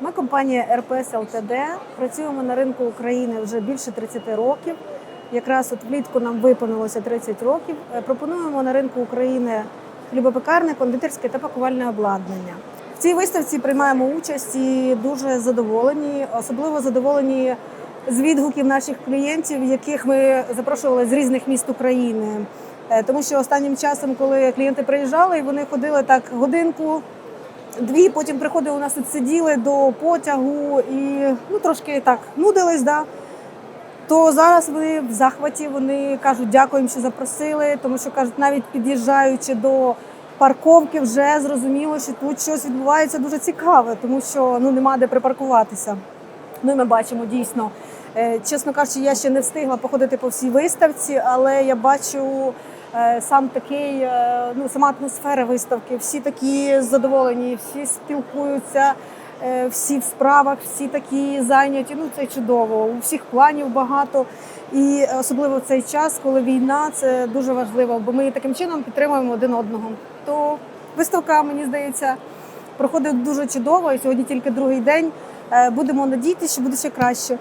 Ми компанія РПС ЛТД. Працюємо на ринку України вже більше 30 років. Якраз от влітку нам виповнилося 30 років. Е, Пропонуємо на ринку України хлібопекарне, кондитерське та пакувальне обладнання. В цій виставці приймаємо участь і дуже задоволені, особливо задоволені з відгуків наших клієнтів, яких ми запрошували з різних міст України. Е, Тому що останнім часом, коли клієнти приїжджали, вони ходили так годинку, дві, потім приходили у нас тут сиділи до потягу і ну трошки так нудились. Да? То зараз вони в захваті, вони кажуть, дякуємо, що запросили, тому що кажуть, навіть під'їжджаючи до парковки, вже зрозуміло, що тут щось відбувається дуже цікаве, тому що ну нема де припаркуватися. Ну і ми бачимо дійсно. Е, Чесно кажучи, я ще не встигла походити по всій виставці, але я бачу сам такий, е, ну сама атмосфера виставки. Всі такі задоволені, всі спілкуються, е, всі в справах, всі такі зайняті. Ну це чудово. У всіх планів багато. І особливо в цей час, коли війна, це дуже важливо, бо ми таким чином підтримуємо один одного. То виставка, мені здається, проходить дуже чудово. І сьогодні тільки другий день. Е, Будемо надіятися, що буде ще краще.